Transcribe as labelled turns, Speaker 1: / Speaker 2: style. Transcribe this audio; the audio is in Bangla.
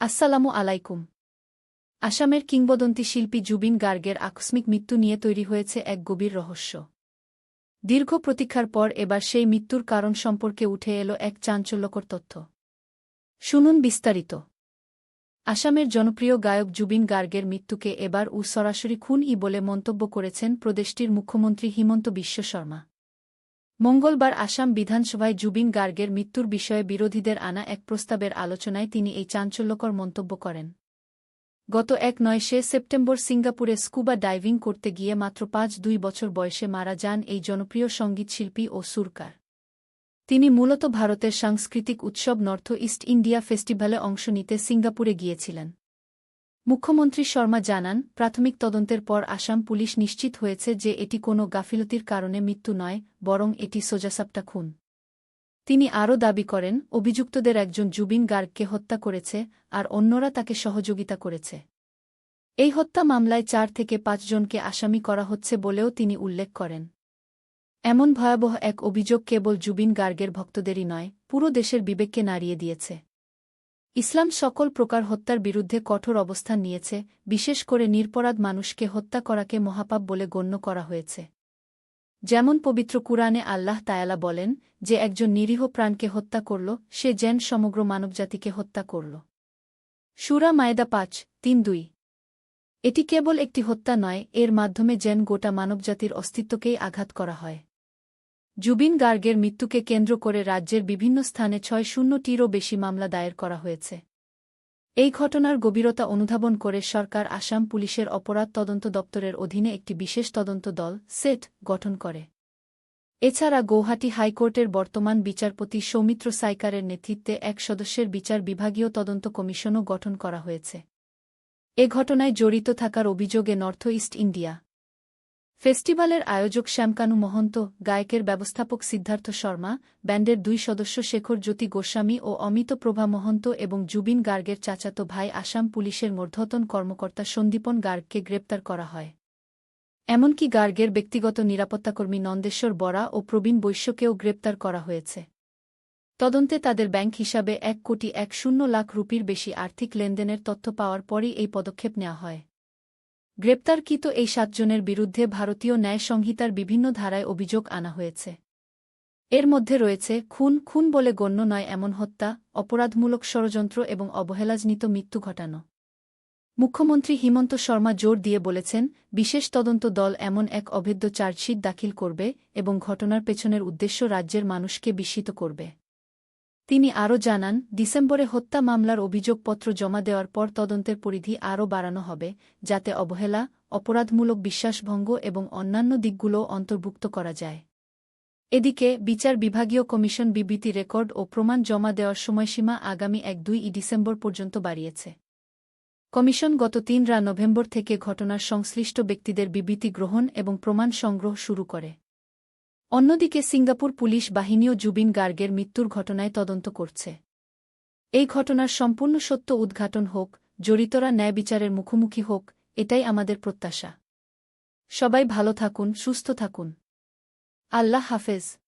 Speaker 1: আসসালামু আলাইকুম। আসামের কিংবদন্তি শিল্পী জুবিন গার্গের আকস্মিক মৃত্যু নিয়ে তৈরি হয়েছে এক গভীর রহস্য। দীর্ঘ প্রতীক্ষার পর এবার সেই মৃত্যুর কারণ সম্পর্কে উঠে এলো এক চাঞ্চল্যকর তথ্য। শুনুন বিস্তারিত। আসামের জনপ্রিয় গায়ক জুবিন গার্গের মৃত্যুকে এবার উ সরাসরি খুন-ই বলে মন্তব্য করেছেন প্রদেশটির মুখ্যমন্ত্রী হিমন্ত বিশ্ব শর্মা। মঙ্গলবার আসাম বিধানসভায় জুবিন গার্গের মৃত্যুর বিষয়ে বিরোধীদের আনা এক প্রস্তাবের আলোচনায় তিনি এই চাঞ্চল্যকর মন্তব্য করেন। গত এক নয় সে সেপ্টেম্বর সিঙ্গাপুরে স্কুবা ডাইভিং করতে গিয়ে মাত্র পাঁচ দুই বছর বয়সে মারা যান এই জনপ্রিয় সঙ্গীতশিল্পী ও সুরকার। তিনি মূলত ভারতের সাংস্কৃতিক উৎসব নর্থ ইস্ট ইন্ডিয়া ফেস্টিভ্যালে অংশ নিতে সিঙ্গাপুরে গিয়েছিলেন। মুখ্যমন্ত্রী শর্মা জানান, প্রাথমিক তদন্তের পর আসাম পুলিশ নিশ্চিত হয়েছে যে এটি কোনো গাফিলতির কারণে মৃত্যু নয়, বরং এটি সোজাসাপটা খুন। তিনি আরও দাবি করেন, অভিযুক্তদের একজন জুবিন গার্গকে হত্যা করেছে, আর অন্যরা তাকে সহযোগিতা করেছে। এই হত্যা মামলায় চার থেকে পাঁচজনকে আসামি করা হচ্ছে বলেও তিনি উল্লেখ করেন। এমন ভয়াবহ এক অভিযোগ কেবল জুবিন গার্গের ভক্তদেরই নয়, পুরো দেশের বিবেককে নাড়িয়ে দিয়েছে। ইসলাম সকল প্রকার হত্যার বিরুদ্ধে কঠোর অবস্থান নিয়েছে, বিশেষ করে নিরপরাধ মানুষকে হত্যা করাকে মহাপাপ বলে গণ্য করা হয়েছে। যেমন পবিত্র কুরআনে আল্লাহ তায়ালা বলেন, যে একজন নিরীহ প্রাণকে হত্যা করল, সে যেন সমগ্র মানবজাতিকে হত্যা করল। সুরা মায়েদা পাঁচ, তিন, দুই। এটি কেবল একটি হত্যা নয়, এর মাধ্যমে যেন গোটা মানবজাতির অস্তিত্বকেই আঘাত করা হয়। জুবিন গার্গের মৃত্যুকে কেন্দ্র করে রাজ্যের বিভিন্ন স্থানে ছয় শূন্যটিরও বেশি মামলা দায়ের করা হয়েছে। এই ঘটনার গভীরতা অনুধাবন করে সরকার আসাম পুলিশের অপরাধ তদন্ত দপ্তরের অধীনে একটি বিশেষ তদন্ত দল, সেট, গঠন করে। এছাড়া গৌহাটি হাইকোর্টের বর্তমান বিচারপতি সৌমিত্র সাইকারের নেতৃত্বে এক সদস্যের বিচার বিভাগীয় তদন্ত কমিশনও গঠন করা হয়েছে। এ ঘটনায় জড়িত থাকার অভিযোগে নর্থ ইস্ট ইন্ডিয়া ফেস্টিভ্যালের আয়োজক শ্যামকানু মহন্ত, গায়কের ব্যবস্থাপক সিদ্ধার্থ শর্মা, ব্যান্ডের দুই সদস্য শেখর জ্যোতি গোস্বামী ও অমিত প্রভা মহন্ত এবং জুবিন গার্গের চাচাতো ভাই আসাম পুলিশের মূর্ধতন কর্মকর্তা সন্দীপন গার্গকে গ্রেপ্তার করা হয়। এমনকি গার্গের ব্যক্তিগত নিরাপত্তাকর্মী নন্দেশ্বর বরা ও প্রবীণ বৈশ্যকেও গ্রেপ্তার করা হয়েছে। তদন্তে তাদের ব্যাংক হিসাবে এক কোটি এক শূন্য লাখ রুপির বেশি আর্থিক লেনদেনের তথ্য পাওয়ার পরই এই পদক্ষেপ নেওয়া হয়। গ্রেপ্তারকৃত এই সাতজনের বিরুদ্ধে ভারতীয় ন্যায় সংহিতার বিভিন্ন ধারায় অভিযোগ আনা হয়েছে। এর মধ্যে রয়েছে, খুন খুন বলে গণ্য নয় এমন হত্যা, অপরাধমূলক ষড়যন্ত্র এবং অবহেলাজনিত মৃত্যু ঘটানো। মুখ্যমন্ত্রী হিমন্ত শর্মা জোর দিয়ে বলেছেন, বিশেষ তদন্ত দল এমন এক অভেদ্য চার্জশিট দাখিল করবে এবং ঘটনার পেছনের উদ্দেশ্য রাজ্যের মানুষকে বিস্মিত করবে। তিনি আরও জানান, ডিসেম্বরে হত্যা মামলার অভিযোগপত্র জমা দেওয়ার পর তদন্তের পরিধি আরও বাড়ানো হবে, যাতে অবহেলা, অপরাধমূলক বিশ্বাসভঙ্গ এবং অন্যান্য দিকগুলো অন্তর্ভুক্ত করা যায়। এদিকে, বিচার বিভাগীয় কমিশন বিবৃতি রেকর্ড ও প্রমাণ জমা দেওয়ার সময়সীমা আগামী এক দুই ডিসেম্বর পর্যন্ত বাড়িয়েছে। কমিশন গত তিন রা নভেম্বর থেকে ঘটনার সংশ্লিষ্ট ব্যক্তিদের বিবৃতি গ্রহণ এবং প্রমাণ সংগ্রহ শুরু করে। অন্যদিকে সিঙ্গাপুর পুলিশ বাহিনীও জুবিন গার্গের মৃত্যুর ঘটনায় তদন্ত করছে। এই ঘটনার সম্পূর্ণ সত্য উদ্ঘাটন হোক, জড়িতরা ন্যায় বিচারের মুখোমুখি হোক, এটাই আমাদের প্রত্যাশা। সবাই ভালো থাকুন, সুস্থ থাকুন। আল্লাহ হাফেজ।